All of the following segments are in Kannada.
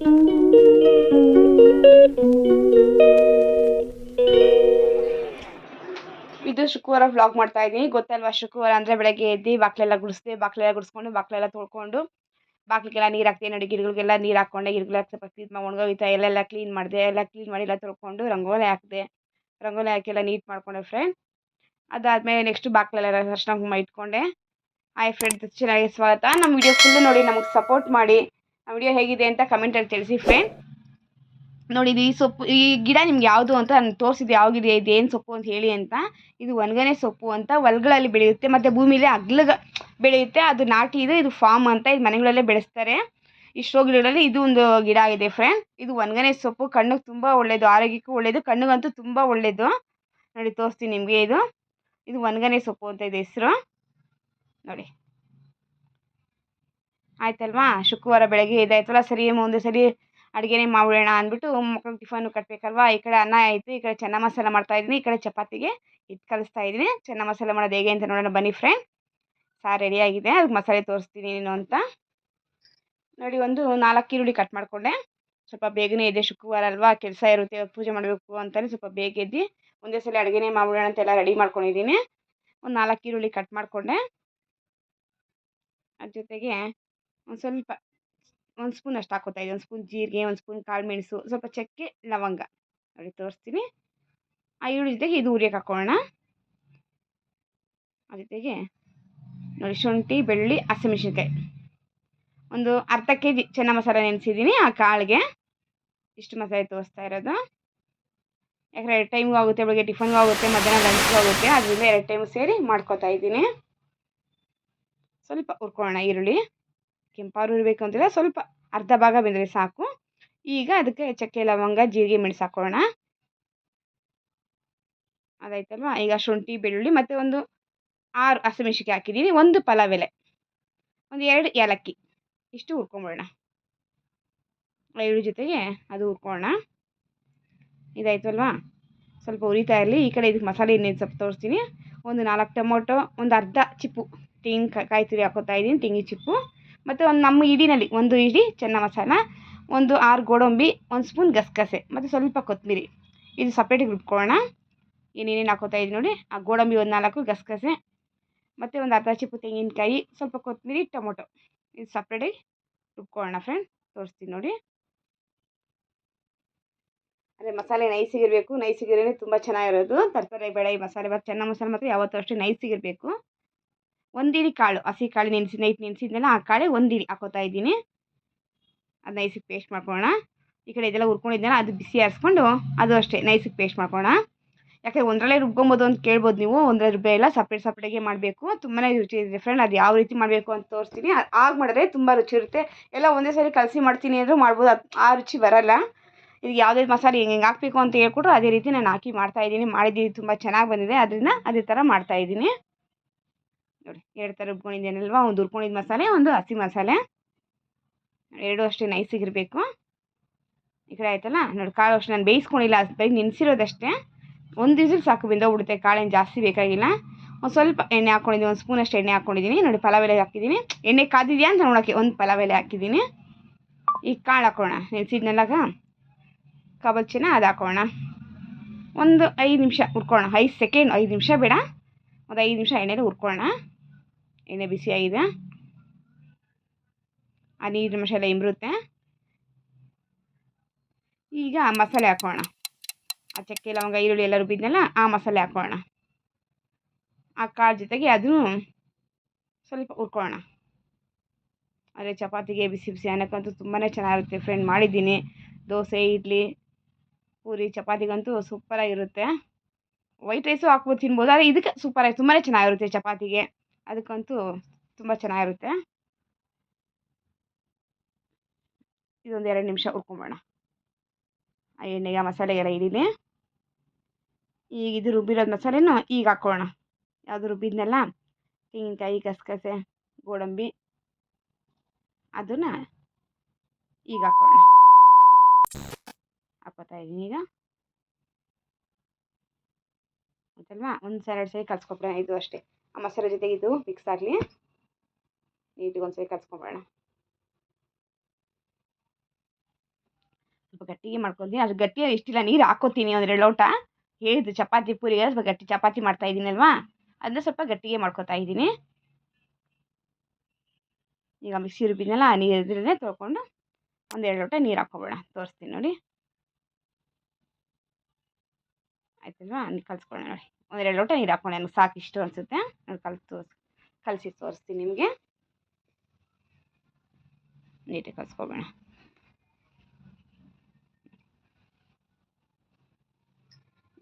ಇದು ಶುಕ್ರವಾರ ವ್ಲಾಗ್ ಮಾಡ್ತಾ ಇದ್ದೀನಿ ಗೊತ್ತಲ್ವಾ? ಶುಕ್ರವಾರ ಅಂದರೆ ಬೆಳಗ್ಗೆ ಎದ್ದು ಬಾಕ್ಲೆಲ್ಲ ಗುಡಿಸ್ದೆ, ಬಾಕ್ಲೆಲ್ಲ ಗುಡಿಸ್ಕೊಂಡು, ಬಾಕ್ಲೆಲ್ಲ ತೊಳ್ಕೊಂಡು ಬಾಕ್ಲಿಗೆಲ್ಲ ನೀರು ಹಾಕ್ತೀನಿ ನೋಡಿ ಗಿಡಗಳಿಗೆಲ್ಲ ನೀರು ಹಾಕೊಂಡೆ ಗಿಡಗಳ ಸ್ವಲ್ಪ ಕ್ಲೀನ್ ಒಣಗೋಯ್ತಾ ಎಲ್ಲೆಲ್ಲ ಕ್ಲೀನ್ ಮಾಡಿದೆ, ಎಲ್ಲ ಕ್ಲೀನ್ ಮಾಡಿ ಎಲ್ಲ ತೊಳ್ಕೊಂಡು ರಂಗೋಲಿ ಹಾಕಿದೆ. ರಂಗೋಲಿ ಹಾಕಿ ಎಲ್ಲ ನೀಟ್ ಮಾಡ್ಕೊಂಡೆ ಫ್ರೆಂಡ್ ಅದಾದಮೇಲೆ ನೆಕ್ಸ್ಟ್ ಬಾಕ್ಲೆಲ್ಲ ಕುಂಕುಮ ಇಟ್ಕೊಂಡೆ. ಆಯ್ ಫ್ರೆಂಡ್ ಚೆನ್ನಾಗಿ ಸ್ವಾಗತ. ನಮ್ಮ ವಿಡಿಯೋ ಫುಲ್ ನೋಡಿ ನಮಗೆ ಸಪೋರ್ಟ್ ಮಾಡಿ. ನಮ್ಮ ವಿಡಿಯೋ ಹೇಗಿದೆ ಅಂತ ಕಮೆಂಟಲ್ಲಿ ತಿಳಿಸಿ ಫ್ರೆಂಡ್ ನೋಡಿ, ಇದು ಈ ಸೊಪ್ಪು, ಈ ಗಿಡ ನಿಮ್ಗೆ ಯಾವುದು ಅಂತ ನಾನು ತೋರಿಸಿದೆ ಯಾವ ಗಿಡ ಇದು ಏನು ಸೊಪ್ಪು ಅಂತ ಹೇಳಿ ಅಂತ. ಇದು ಒಣಗನೆ ಸೊಪ್ಪು ಅಂತ ಹೊಲ್ಗಳಲ್ಲಿ ಬೆಳೆಯುತ್ತೆ, ಮತ್ತು ಭೂಮಿಲಿ ಅಗ್ಲಗ ಬೆಳೆಯುತ್ತೆ, ಅದು ನಾಟಿ, ಇದು ಇದು ಫಾರ್ಮ್ ಅಂತ ಇದು ಮನೆಗಳಲ್ಲೇ ಬೆಳೆಸ್ತಾರೆ. ಇಷ್ಟೋ ಗಿಡಗಳಲ್ಲಿ ಇದು ಒಂದು ಗಿಡ ಆಗಿದೆ ಫ್ರೆಂಡ್ ಇದು ಒಣಗನೆ ಸೊಪ್ಪು, ಕಣ್ಣಿಗೆ ತುಂಬ ಒಳ್ಳೆಯದು ಆರೋಗ್ಯಕ್ಕೂ ಒಳ್ಳೆಯದು ಕಣ್ಣಿಗಂತೂ ತುಂಬ ಒಳ್ಳೆಯದು ನೋಡಿ, ತೋರಿಸ್ತೀನಿ ನಿಮಗೆ ಇದು. ಇದು ಒಣಗನೆ ಸೊಪ್ಪು ಅಂತ ಇದೆ ಹೆಸರು. ನೋಡಿ. ಆಯ್ತಲ್ವಾ? ಶುಕ್ರವಾರ ಬೆಳಗ್ಗೆ ಇದಾಯ್ತಲ್ಲ, ಸರಿ ಒಂದು ಸರಿ ಅಡುಗೆನೇ ಮಾಡ್ಬಿಡೋಣ ಅಂದ್ಬಿಟ್ಟು ಮಕ್ಳಿಗೆ ಟಿಫನ್ ಕಟ್ಟಬೇಕಲ್ವಾ ಈ ಕಡೆ ಅನ್ನ ಆಯಿತು, ಈ ಕಡೆ ಚೆನ್ನ ಮಸಾಲ ಮಾಡ್ತಾಯಿದ್ದೀನಿ ಈ ಕಡೆ ಚಪಾತಿಗೆ ಹಿಟ್ಟು ಕಲಿಸ್ತಾ ಇದ್ದೀನಿ. ಚೆನ್ನ ಮಸಾಲ ಮಾಡೋದು ಹೇಗೆ ಅಂತ ನೋಡೋಣ ಬನ್ನಿ ಫ್ರೆಂಡ್ ಸಾರು ರೆಡಿಯಾಗಿದೆ ಅದಕ್ಕೆ ಮಸಾಲೆ ತೋರಿಸ್ತೀನಿ ನೀನು ಅಂತ. ನೋಡಿ, ಒಂದು ನಾಲ್ಕು ಈರುಳ್ಳಿ ಕಟ್ ಮಾಡಿಕೊಂಡೆ. ಸ್ವಲ್ಪ ಬೇಗನೆ ಇದೆ ಶುಕ್ರವಾರ ಅಲ್ವಾ? ಕೆಲಸ ಇರುತ್ತೆ ಪೂಜೆ ಮಾಡಬೇಕು ಅಂತಲೇ ಸ್ವಲ್ಪ ಬೇಗ ಎದ್ದು ಒಂದೇ ಸಲ ಅಡುಗೆನೇ ಮಾಡ್ಬಿಡೋಣ ಅಂತೆಲ್ಲ ರೆಡಿ ಮಾಡ್ಕೊಂಡಿದ್ದೀನಿ. ಒಂದು ನಾಲ್ಕು ಈರುಳ್ಳಿ ಕಟ್ ಮಾಡಿಕೊಂಡೆ. ಅದ್ರ ಜೊತೆಗೆ ಒಂದು ಸ್ವಲ್ಪ ಒಂದು ಸ್ಪೂನ್ ಅಷ್ಟು ಹಾಕೋತಾ ಇದ್ದೀನಿ ಒಂದು ಸ್ಪೂನ್ ಜೀರಿಗೆ, ಒಂದು ಸ್ಪೂನ್ ಕಾಳು ಮೆಣಸು, ಸ್ವಲ್ಪ ಚಕ್ಕೆ, ಲವಂಗ. ನೋಡಿ ತೋರಿಸ್ತೀನಿ. ಆ ಈರುಳ್ಳಿ ಜೊತೆಗೆ ಇದು ಉರಿಯಕ್ಕೆ ಹಾಕೋಣ. ಜೊತೆಗೆ ನೋಡಿ ಶುಂಠಿ, ಬೆಳ್ಳುಳ್ಳಿ, ಹಸಿಮೆಣ್ಸಿನ್ಕಾಯಿ. ಒಂದು ಅರ್ಧ ಕೆ ಜಿ ಚೆನ್ನ ಮಸಾಲ ನೆನೆಸಿದ್ದೀನಿ ಆ ಕಾಳಿಗೆ. ಇಷ್ಟು ಮಸಾಲೆ ತೋರಿಸ್ತಾ ಇರೋದು. ಯಾಕಂದರೆ ಎರಡು ಟೈಮ್ಗೂ ಆಗುತ್ತೆ, ಬೆಳಗ್ಗೆ ಟಿಫನ್ಗೂ ಆಗುತ್ತೆ, ಮಧ್ಯಾಹ್ನ ಲಂಚ್ಗೂ ಆಗುತ್ತೆ. ಅದರಿಂದ ಎರಡು ಟೈಮು ಸೇರಿ ಮಾಡ್ಕೊತಾ ಇದ್ದೀನಿ. ಸ್ವಲ್ಪ ಹುರ್ಕೊಳ್ಳೋಣ ಈರುಳ್ಳಿ. ಕೆಂಪಾರು ಇರಬೇಕು ಅಂತಿಲ್ಲ ಸ್ವಲ್ಪ ಅರ್ಧ ಭಾಗ ಬೆಂದರೆ ಸಾಕು. ಈಗ ಅದಕ್ಕೆ ಚಕ್ಕೆ, ಲವಂಗ, ಜೀರಿಗೆ ಮೆಣಸು ಹಾಕೋಣ. ಅದಾಯ್ತಲ್ವಾ? ಈಗ ಶುಂಠಿ, ಬೆಳ್ಳುಳ್ಳಿ ಮತ್ತು ಒಂದು ಆರು ಹಸಿಮೆಣ್ಸಿನ್ಕಾಯಿ ಹಾಕಿದ್ದೀನಿ ಒಂದು ಪಲಾವ್ ಎಲೆ ಒಂದು ಎರಡು ಏಲಕ್ಕಿ. ಇಷ್ಟು ಹುರ್ಕೊಂಬಿಡೋಣ. ಐದು ಜೊತೆಗೆ ಅದು ಹುರ್ಕೊಳ್ಳೋಣ ಇದಾಯ್ತಲ್ವಾ? ಸ್ವಲ್ಪ ಉರಿತಾ ಇರಲಿ. ಈ ಕಡೆ ಇದಕ್ಕೆ ಮಸಾಲೆ ಇನ್ನೇನು ಸ್ವಲ್ಪ ತೋರಿಸ್ತೀನಿ. ಒಂದು ನಾಲ್ಕು ಟೊಮೊಟೊ, ಒಂದು ಅರ್ಧ ಚಿಪ್ಪು. ತೆಂಗಿನ ಕಾಯಿ ತುರಿ ಹಾಕೋತಾ ಇದ್ದೀನಿ. ತೆಂಗಿನ ಚಿಪ್ಪು. ಮತ್ತು ಒಂದು ನಮ್ಮ ಇಡೀನಲ್ಲಿ ಒಂದು ಇಡಿ, ಚೆನ್ನ ಮಸಾಲ, ಒಂದು ಆರು ಗೋಡಂಬಿ, ಒಂದು ಸ್ಪೂನ್ ಗಸಗಸೆ, ಮತ್ತು ಸ್ವಲ್ಪ ಕೊತ್ತಂಬರಿ ಇದು ಸಪ್ರೇಟಿಗೆ ರುಬ್ಕೊಳ್ಳೋಣ. ಏನೇನೇನು ಹಾಕೋತಾ ಇದ್ದೀನಿ ನೋಡಿ. ಆ ಗೋಡಂಬಿ ಒಂದು ನಾಲ್ಕು, ಗಸಗಸೆ, ಮತ್ತು ಒಂದು ಅರ್ಧ ಚಿಪ್ಪು ತೆಂಗಿನಕಾಯಿ, ಸ್ವಲ್ಪ ಕೊತ್ತಂಬರಿ ಟೊಮೊಟೊ. ಇದು ಸಪ್ರೇಟಾಗಿ ರುಬ್ಕೊಳ್ಳೋಣ ಫ್ರೆಂಡ್ ತೋರಿಸ್ತೀನಿ ನೋಡಿ. ಅದೇ ಮಸಾಲೆ ನೈಸಿಗಿರಬೇಕು ನೈಸಿಗಿರೇ ತುಂಬ ಚೆನ್ನಾಗಿರೋದು. ತರಕಾರಿ ಬೇಡ ಈ ಮಸಾಲೆ. ಮತ್ತು ಚೆನ್ನ ಮಸಾಲೆ ಮಾತ್ರ ಯಾವತ್ತೂ ಅಷ್ಟೇ ನೈಸಿಗಿರಬೇಕು ಒಂದು ಕಾಳು, ಹಸಿ ಕಾಳು ನೆನೆಸಿ, ನೈಟ್ ನೆನೆಸಿದ್ನಲ್ಲ ಆ ಕಾಳೆ ಒಂದು ಇಡಿ ಹಾಕೋತಾ ಇದ್ದೀನಿ. ಅದು ನೈಸಿಗೆ ಪೇಸ್ಟ್ ಮಾಡ್ಕೊಳ್ಳೋಣ ಈ ಕಡೆ ಇದೆಲ್ಲ ಹುರ್ಕೊಂಡಿದ್ದೆಲ್ಲ ಅದು ಬಿಸಿ ಆರಿಸ್ಕೊಂಡು ಅದು ಅಷ್ಟೇ, ನೈಸಿಗೆ ಪೇಸ್ಟ್ ಮಾಡ್ಕೊಳ್ಳೋಣ ಯಾಕೆ ಒಂದರಲ್ಲೇ ರುಬ್ಕೊಬೋದು ಅಂತ ಕೇಳ್ಬೋದು ನೀವು, ಒಂದರಲ್ಲಿ ರುಬ್ಬೇ ಇಲ್ಲ, ಸಪ್ರೇಟ್ ಸಪ್ರೇಟಾಗೆ ಮಾಡಬೇಕು. ತುಂಬಾ ರುಚಿ ಫ್ರೆಂಡ್, ಅದು ಯಾವ ರೀತಿ ಮಾಡಬೇಕು ಅಂತ ತೋರಿಸ್ತೀನಿ. ಆಗ ಮಾಡಿದ್ರೆ ತುಂಬ ರುಚಿ ಇರುತ್ತೆ. ಎಲ್ಲ ಒಂದೇ ಸಾರಿ ಕಲಸಿ ಮಾಡ್ತೀನಿ ಅಂದರೂ ಮಾಡ್ಬೋದು ಆ ರುಚಿ ಬರೋಲ್ಲ. ಇದು ಯಾವುದೇ ಮಸಾಲೆ ಹೆಂಗೆ ಹೆಂಗೆ ಹಾಕಬೇಕು ಅಂತ ಹೇಳ್ಕೊಟ್ರು ಅದೇ ರೀತಿ ನಾನು ಹಾಕಿ ಮಾಡ್ತಾಯಿದ್ದೀನಿ ಮಾಡಿದ್ದೀನಿ ತುಂಬ ಚೆನ್ನಾಗಿ ಬಂದಿದೆ. ಅದರಿಂದ ಅದೇ ಥರ ಮಾಡ್ತಾಯಿದ್ದೀನಿ ನೋಡಿ, ಎರಡು ಥರ ರುಬ್ಕೊಂಡಿದ್ದೇನಲ್ವಾ? ಒಂದು ಹುರ್ಕೊಂಡಿದ್ದ ಮಸಾಲೆ, ಒಂದು ಹಸಿ ಮಸಾಲೆ. ಎರಡು ಅಷ್ಟೇ ನೈಸಿಗಿರಬೇಕು ಈ ಕಡೆ ಆಯ್ತಲ್ಲ? ನೋಡಿ, ಕಾಳು ಅಷ್ಟು ನಾನು ಬೇಯಿಸ್ಕೊಂಡಿಲ್ಲ. ಅದು ಬರೀ ನೆನೆಸಿರೋದಷ್ಟೇ. ಒಂದು ದಿವ್ಸಕ್ಕೆ ಸಾಕು ಬೆಂದೋಗ್ಬಿಡುತ್ತೆ ಕಾಳೇನು ಜಾಸ್ತಿ ಬೇಕಾಗಿಲ್ಲ. ಒಂದು ಸ್ವಲ್ಪ ಎಣ್ಣೆ ಹಾಕ್ಕೊಂಡಿದ್ದೀನಿ ಒಂದು ಸ್ಪೂನ್ ಅಷ್ಟು ಎಣ್ಣೆ ಹಾಕ್ಕೊಂಡಿದ್ದೀನಿ ನೋಡಿ ಪಲಾವ್ ಎಲೆ ಹಾಕಿದ್ದೀನಿ. ಎಣ್ಣೆ ಕಾದಿದೆಯಾ ಅಂತ ನೋಡೋಕ್ಕೆ ಒಂದು ಪಲಾವ್ ಎಲೆ ಹಾಕಿದ್ದೀನಿ. ಈಗ ಕಾಳು ಹಾಕೋಣ. ನೆನೆಸಿದ್ನಲ್ಲಾಗ? ಕಬಚ್ಚಿನ ಅದು ಹಾಕೋಣ. ಒಂದು ಐದು ನಿಮಿಷ ಹುರ್ಕೊಳ್ಳೋಣ. ಐದು ಸೆಕೆಂಡ್ ಐದು ನಿಮಿಷ ಬೇಡ. ಒಂದು ಐದು ನಿಮಿಷ ಎಣ್ಣೆಲಿ ಹುರ್ಕೊಳ್ಳೋಣ. ಎಣ್ಣೆ ಬಿಸಿಯಾಗಿದೆ ಆ ನೀರಿನ ಮಸಾಲೆ ಇಂಬರುತ್ತೆ. ಈಗ ಮಸಾಲೆ ಹಾಕೋಣ. ಆ ಚಕ್ಕೆ, ಲವಂಗ, ಈರುಳ್ಳಿ ಎಲ್ಲ ರುಬ್ಬಿದ್ನಲ್ಲ ಆ ಮಸಾಲೆ ಹಾಕೋಣ. ಆ ಕಾಳು ಜೊತೆಗೆ ಅದನ್ನು ಸ್ವಲ್ಪ ಹುರ್ಕೋಣ ಅದೇ ಚಪಾತಿಗೆ ಬಿಸಿ ಬಿಸಿ ಅನ್ನಕ್ಕಂತೂ ತುಂಬಾ ಚೆನ್ನಾಗಿರುತ್ತೆ. ಫ್ರೆಂಡ್ ಮಾಡಿದ್ದೀನಿ. ದೋಸೆ, ಇಡ್ಲಿ, ಪೂರಿ, ಚಪಾತಿಗಂತೂ ಸೂಪರಾಗಿರುತ್ತೆ. ವೈಟ್ ರೈಸು ಹಾಕ್ಬೋದು ತಿನ್ಬೋದು. ಆದರೆ ಇದಕ್ಕೆ ಸೂಪರಾಗಿ ತುಂಬಾ ಚೆನ್ನಾಗಿರುತ್ತೆ ಚಪಾತಿಗೆ. ಅದಕ್ಕಂತೂ ತುಂಬ ಚೆನ್ನಾಗಿರುತ್ತೆ. ಇದೊಂದು ಎರಡು ನಿಮಿಷ ಹುರ್ಕೊಂಬೋಣ ಆ ಎಣ್ಣೆಗೆ ಮಸಾಲೆಗೆಲ್ಲ ಹಿಡೀಲಿ ಈಗ ಇದು ರುಬ್ಬಿರೋದು ಮಸಾಲೆನೂ ಈಗ ಹಾಕ್ಕೊಳ್ಳೋಣ ಯಾವುದು ರುಬ್ಬಿದ್ನಲ್ಲ? ತೆಂಗಿನಕಾಯಿ ಗಸಗಸೆ ಗೋಡಂಬಿ. ಅದನ್ನು ಈಗ ಹಾಕ್ಕೊಳ್ಳೋಣ ಹಾಕೋತಾ ಇದ್ದೀನಿ ಈಗ. ಆಯ್ತಲ್ವಾ? ಒಂದು ಎರಡು ಸರಿ ಕಲ್ಸ್ಕೊಬಿಡೋಣ ಇದು ಅಷ್ಟೇ. ಆ ಮಸಾಲೆ ಜೊತೆಗೆ ಇದು ಮಿಕ್ಸ್ ಆಗಲಿ. ನೀಟಿಗೆ ಒಂದ್ಸರಿ ಕಲ್ಸ್ಕೊಂಬಿಡೋಣ ಸ್ವಲ್ಪ ಗಟ್ಟಿಗೆ ಮಾಡ್ಕೊತೀನಿ. ಅದು ಗಟ್ಟಿ ಇಷ್ಟಿಲ್ಲ, ನೀರು ಹಾಕೋತೀನಿ ಒಂದು ಎರಡು ಲೋಟ. ಹೇಳಿದ್ದು ಚಪಾತಿ ಪೂರಿಗೆ ಸ್ವಲ್ಪ ಗಟ್ಟಿ ಚಪಾತಿ ಮಾಡ್ತಾ ಇದ್ದೀನಲ್ವಾ ಅದನ್ನ ಸ್ವಲ್ಪ ಗಟ್ಟಿಗೆ ಮಾಡ್ಕೊತಾ ಇದ್ದೀನಿ ಈಗ ಮಿಕ್ಸಿ ರುಬ್ಬಿದ್ನಲ್ಲ, ಆ ನೀರು ತೊಳ್ಕೊಂಡು ಒಂದೆರಡು ಲೋಟ ನೀರು ಹಾಕ್ಕೊಬೇಡ ತೋರಿಸ್ತೀನಿ ನೋಡಿ. ಆಯ್ತಲ್ವಾ? ನೀರು ಕಲ್ಸ್ಕೊಳ್ಳೋಣ ನೋಡಿ. ಒಂದೆರಡು ಲೋಟ ನೀರು ಹಾಕ್ಕೊಂಡು ನನಗೆ ಇಷ್ಟು ಅನಿಸುತ್ತೆ. ನಾನು ತೋರಿಸ್, ಕಲಸಿ ತೋರಿಸ್ತೀನಿ ನಿಮಗೆ. ನೀಟಾಗಿ ಕಲ್ಸ್ಕೊಬೇಡ.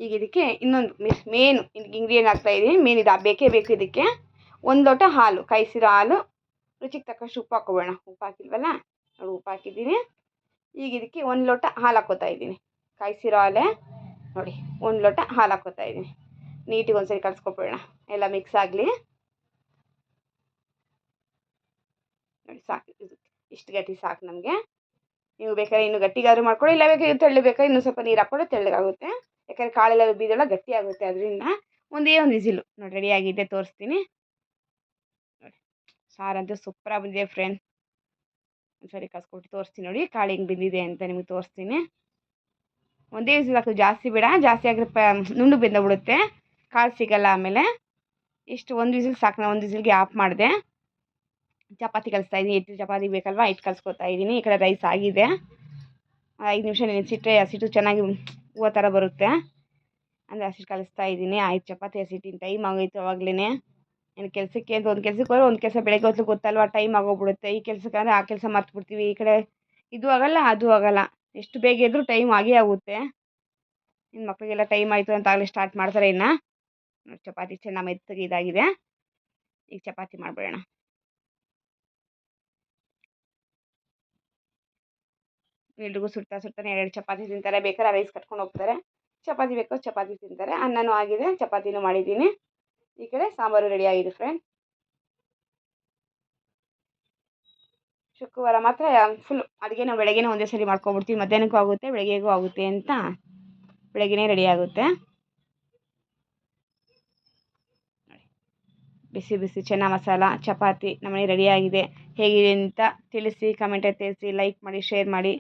ಈಗ ಇದಕ್ಕೆ ಇನ್ನೊಂದು ಮಿಸ್ ಮೇನು ಇಂಗ್ರೀಡಿಯೆಂಟ್ ಹಾಕ್ತಾ ಇದ್ದೀನಿ ಮೇನ್ ಇದು ಬೇಕೇ ಬೇಕು ಇದಕ್ಕೆ. ಒಂದು ಲೋಟ ಹಾಲು, ಕಾಯಿಸಿರೋ ಹಾಲು. ರುಚಿಗೆ ತಕ್ಕಷ್ಟು ಉಪ್ಪು ಹಾಕ್ಕೊಬೇಡ ಉಪ್ಪು ಹಾಕಿಲ್ವಲ್ಲ? ನೋಡಿ, ಉಪ್ಪು ಹಾಕಿದ್ದೀನಿ. ಈಗ ಇದಕ್ಕೆ ಒಂದು ಲೋಟ ಹಾಲು ಹಾಕ್ಕೋತಾ ಇದ್ದೀನಿ ಕಾಯಿಸಿರೋ ಹಾಲೇ. ನೋಡಿ, ಒಂದು ಲೋಟ ಹಾಲು ಹಾಕೋತಾ ಇದ್ದೀನಿ ನೀಟಿಗೆ ಒಂದ್ಸರಿ ಕಲ್ಸ್ಕೊಬಿಡೋಣ ಎಲ್ಲ ಮಿಕ್ಸ್ ಆಗಲಿ. ನೋಡಿ ಸಾಕು, ಇದು ಇಷ್ಟು ಗಟ್ಟಿ ಸಾಕು ನಮಗೆ. ನೀವು ಬೇಕಾದ್ರೆ ಇನ್ನೂ ಗಟ್ಟಿಗಾದ್ರೂ ಮಾಡ್ಕೊಳ್ಳಿ ಇಲ್ಲ ಬೇಕಾದ್ರೆ ತೆಳ್ಳಗೆ ಬೇಕಾದ್ರೆ ಇನ್ನೂ ಸ್ವಲ್ಪ ನೀರು ಹಾಕೊಂಡ್ರೆ ತೆಳ್ಳಗಾಗುತ್ತೆ. ಯಾಕಂದ್ರೆ ಕಾಳೆಲ್ಲ ರುಬ್ಬಿದೆಲ್ಲ ಗಟ್ಟಿ ಆಗುತ್ತೆ ಅದರಿಂದ. ಒಂದೇ ಒಂದು ವಿಸಿಲು. ನೋಡಿ ರೆಡಿಯಾಗಿದೆ ತೋರಿಸ್ತೀನಿ. ನೋಡಿ, ಸಾರಂತೂ ಸೂಪರಾಗಿ ಬಂದಿದೆ ಫ್ರೆಂಡ್ ಒಂದ್ಸರಿ ಕಸ್ಕೊಟ್ಟು ತೋರಿಸ್ತೀನಿ ನೋಡಿ, ಕಾಳು ಹಿಂಗೆ ಬಿದ್ದಿದೆ ಅಂತ ನಿಮಗೆ ತೋರಿಸ್ತೀನಿ. ಒಂದೇ ವಿಸಿಲ್ ಹಾಕೋದು ಜಾಸ್ತಿ ಬೇಡ, ಜಾಸ್ತಿ ಆಗಿರೋ ಪ, ನುಣ್ಣು ಬೆಂದೋಗ್ಬಿಡುತ್ತೆ ಕಾಳು ಸಿಗಲ್ಲ ಆಮೇಲೆ ಇಷ್ಟು ಒಂದು ವಿಸಿಲ್ ಸಾಕು, ನಾನು ಒಂದು ವಿಸಿಲ್ಗೆ ಆಫ್ ಮಾಡಿದೆ. ಚಪಾತಿ ಕಲಿಸ್ತಾ ಇದ್ದೀನಿ ಹಿಟ್ಟು ಚಪಾತಿ ಬೇಕಲ್ವಾ, ಹಿಟ್ಟು ಕಲಿಸ್ಕೊತಾ ಇದ್ದೀನಿ ಈ ಕಡೆ ರೈಸ್ ಆಗಿದೆ. ಐದು ನಿಮಿಷ ನೆನೆಸಿಟ್ರೆ ಹಸಿಟ್ಟು ಚೆನ್ನಾಗಿ ಹೂವು ಥರ ಬರುತ್ತೆ. ಅಂದರೆ ಹಸಿಟ್ಟು ಕಲಿಸ್ತಾ ಇದ್ದೀನಿ ಆಯ್ತು ಚಪಾತಿ ಹಸಿಟ್ಟಿನ ಟೈಮ್ ಆಗೋಯ್ತು ಅವಾಗಲೇ ಏನು ಕೆಲಸಕ್ಕೆ ಅಂತ ಒಂದು ಕೆಲಸಕ್ಕೆ ಹೋದ್ರೆ ಒಂದು ಕೆಲಸ ಬೆಳಗ್ಗೆ ಹೊತ್ತು ಗೊತ್ತಲ್ವ, ಟೈಮ್ ಆಗೋಗ್ಬಿಡುತ್ತೆ. ಈ ಕೆಲಸಕ್ಕೆ ಅಂದರೆ ಆ ಕೆಲಸ ಮರ್ತುಬಿಡ್ತೀವಿ, ಈ ಕಡೆ ಇದು ಆಗೋಲ್ಲ, ಅದು ಆಗೋಲ್ಲ. ಎಷ್ಟು ಬೇಗ ಇದ್ದರೂ ಟೈಮ್ ಆಗೇ ಆಗುತ್ತೆ. ಇನ್ನು ಮಕ್ಕಳಿಗೆಲ್ಲ ಟೈಮ್ ಆಯಿತು ಅಂತ ಆಗಲೇ ಸ್ಟಾರ್ಟ್ ಮಾಡ್ತಾರೆ ಇನ್ನು. ಚಪಾತಿ ಚೆನ್ನಾಗಿ ಮೆತ್ತಗೆ ಇದಾಗಿದೆ. ಈಗ ಚಪಾತಿ ಮಾಡಿಬಿಡೋಣ. ಎಲ್ರಿಗೂ ಸುಡ್ತಾ ಸುಡ್ತಾನೆ ಎರಡು ಚಪಾತಿ ತಿಂತಾರೆ. ಬೇಕಾದ್ರೆ ರೈಸ್ ಕಟ್ಕೊಂಡು ಹೋಗ್ತಾರೆ. ಚಪಾತಿ ಬೇಕೋ, ಚಪಾತಿ ತಿಂತಾರೆ. ಅನ್ನನೂ ಆಗಿದೆ. ಚಪಾತಿನೂ ಮಾಡಿದ್ದೀನಿ. ಈ ಕಡೆ ಸಾಂಬಾರು ರೆಡಿ ಆಗಿದೆ ಫ್ರೆಂಡ್ ಶುಕ್ರವಾರ ಮಾತ್ರ ಫುಲ್ ಅಡುಗೆನ ಬೆಳಗ್ಗೆನೇ ಒಂದೇ ಸರಿ ಮಾಡ್ಕೊಬಿಡ್ತೀವಿ ಮಧ್ಯಾಹ್ನಕ್ಕೂ ಆಗುತ್ತೆ, ಬೆಳಗ್ಗೆಗೂ ಆಗುತ್ತೆ ಅಂತ ಬೆಳಗ್ಗೆನೇ ರೆಡಿ ಆಗುತ್ತೆ. ಬಿಸಿ ಬಿಸಿ ಚೆನ್ನ ಮಸಾಲ, ಚಪಾತಿ ನಮ್ಮನೆ ರೆಡಿಯಾಗಿದೆ ಹೇಗಿದೆ ಅಂತ ತಿಳಿಸಿ ಕಮೆಂಟಲ್ಲಿ ತಿಳಿಸಿ ಲೈಕ್ ಮಾಡಿ ಶೇರ್ ಮಾಡಿ.